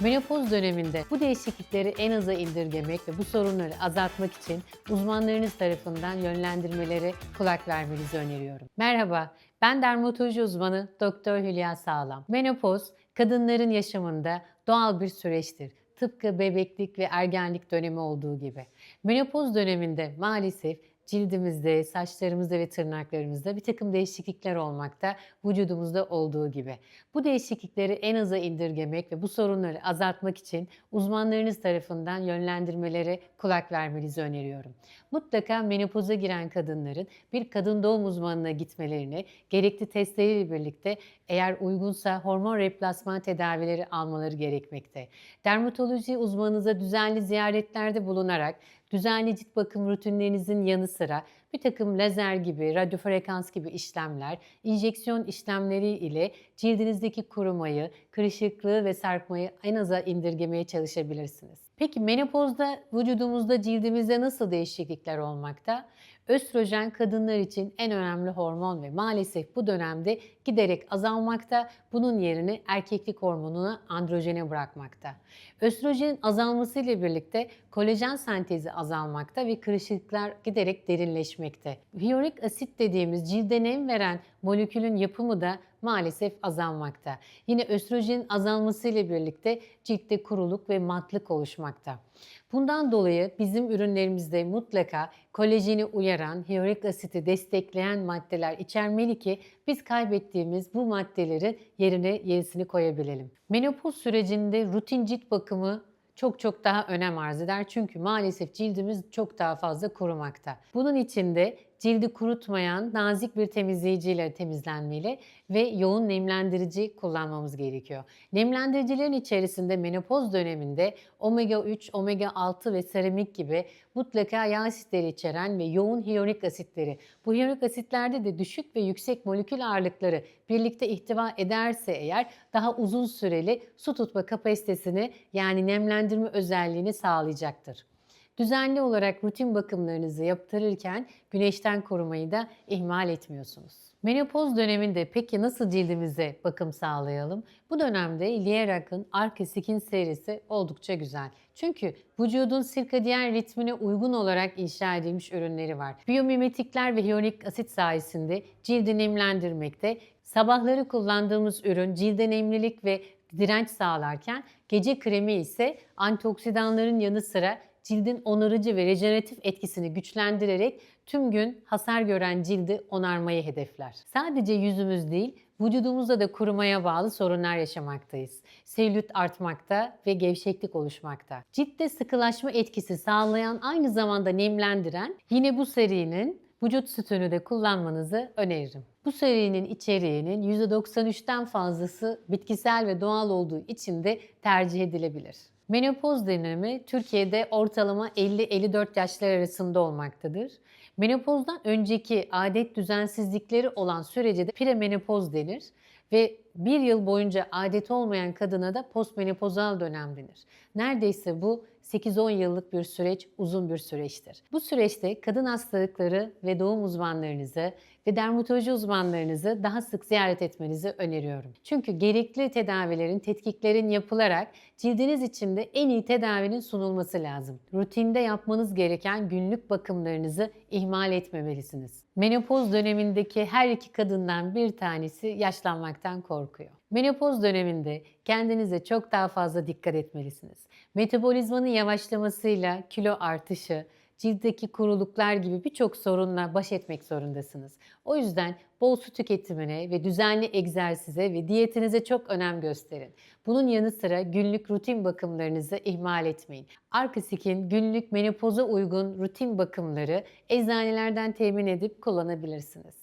Menopoz döneminde bu değişiklikleri en aza indirgemek ve bu sorunları azaltmak için uzmanlarınız tarafından yönlendirmelere kulak vermenizi öneriyorum. Merhaba, ben dermatoloji uzmanı Doktor Hülya Sağlam. Menopoz, kadınların yaşamında doğal bir süreçtir. Tıpkı bebeklik ve ergenlik dönemi olduğu gibi. Menopoz döneminde maalesef cildimizde, saçlarımızda ve tırnaklarımızda bir takım değişiklikler olmakta, vücudumuzda olduğu gibi. Bu değişiklikleri en aza indirgemek ve bu sorunları azaltmak için uzmanlarınız tarafından yönlendirmelere kulak vermenizi öneriyorum. Mutlaka menopoza giren kadınların bir kadın doğum uzmanına gitmelerini, gerekli testleriyle birlikte eğer uygunsa hormon replasman tedavileri almaları gerekmekte. Dermatoloji uzmanınıza düzenli ziyaretlerde bulunarak düzenli cilt bakım rutinlerinizin yanı sıra bir takım lazer gibi, radyofrekans gibi işlemler, injeksiyon işlemleri ile cildinizdeki kurumayı, kırışıklığı ve sarkmayı en aza indirgemeye çalışabilirsiniz. Peki menopozda vücudumuzda cildimizde nasıl değişiklikler olmakta? Östrojen kadınlar için en önemli hormon ve maalesef bu dönemde giderek azalmakta. Bunun yerini erkeklik hormonuna androjene bırakmakta. Östrojenin azalmasıyla birlikte kolajen sentezi azalmakta ve kırışıklıklar giderek derinleşmekte. Hyaluronik asit dediğimiz cilde nem veren molekülün yapımı da maalesef azalmakta. Yine östrojenin azalmasıyla birlikte ciltte kuruluk ve matlık oluşmakta. Bundan dolayı bizim ürünlerimizde mutlaka kolajeni uyaran, hyaluronik asiti destekleyen maddeler içermeli ki biz kaybettiğimiz bu maddelerin yerine yenisini koyabilelim. Menopoz sürecinde rutin cilt bakımı çok çok daha önem arz eder. Çünkü maalesef cildimiz çok daha fazla kurumakta. Bunun için de cildi kurutmayan nazik bir temizleyiciyle temizlenmeli ve yoğun nemlendirici kullanmamız gerekiyor. Nemlendiricilerin içerisinde menopoz döneminde omega 3, omega 6 ve seramik gibi mutlaka yağ asitleri içeren ve yoğun hyaluronik asitleri. Bu hyaluronik asitlerde de düşük ve yüksek molekül ağırlıkları birlikte ihtiva ederse eğer daha uzun süreli su tutma kapasitesini yani nemlendirme özelliğini sağlayacaktır. Düzenli olarak rutin bakımlarınızı yaptırırken güneşten korumayı da ihmal etmiyorsunuz. Menopoz döneminde peki nasıl cildimize bakım sağlayalım? Bu dönemde Lierak'ın Arke Skin serisi oldukça güzel. Çünkü vücudun sirkadiyen ritmine uygun olarak inşa edilmiş ürünleri var. Biyomimetikler ve hyaluronik asit sayesinde cildi nemlendirmekte. Sabahları kullandığımız ürün cilde nemlilik ve direnç sağlarken gece kremi ise antioksidanların yanı sıra cildin onarıcı ve rejeneratif etkisini güçlendirerek tüm gün hasar gören cildi onarmayı hedefler. Sadece yüzümüz değil, vücudumuzda da kurumaya bağlı sorunlar yaşamaktayız. Selülit artmakta ve gevşeklik oluşmakta. Ciltte sıkılaşma etkisi sağlayan aynı zamanda nemlendiren yine bu serinin vücut sütünü de kullanmanızı öneririm. Bu serinin içeriğinin %93'ten fazlası bitkisel ve doğal olduğu için de tercih edilebilir. Menopoz dönemi Türkiye'de ortalama 50-54 yaşlar arasında olmaktadır. Menopozdan önceki adet düzensizlikleri olan sürece de premenopoz denir ve bir yıl boyunca adet olmayan kadına da postmenopozal dönem denir. Neredeyse bu 8-10 yıllık bir süreç, uzun bir süreçtir. Bu süreçte kadın hastalıkları ve doğum uzmanlarınızı ve dermatoloji uzmanlarınızı daha sık ziyaret etmenizi öneriyorum. Çünkü gerekli tedavilerin, tetkiklerin yapılarak cildiniz için de en iyi tedavinin sunulması lazım. Rutinde yapmanız gereken günlük bakımlarınızı ihmal etmemelisiniz. Menopoz dönemindeki her iki kadından bir tanesi yaşlanmaktan korkuyor. Menopoz döneminde kendinize çok daha fazla dikkat etmelisiniz. Metabolizmanın yavaşlamasıyla kilo artışı, ciltteki kuruluklar gibi birçok sorunla baş etmek zorundasınız. O yüzden bol su tüketimine ve düzenli egzersize ve diyetinize çok önem gösterin. Bunun yanı sıra günlük rutin bakımlarınızı ihmal etmeyin. Arkasik'in günlük menopoza uygun rutin bakımları eczanelerden temin edip kullanabilirsiniz.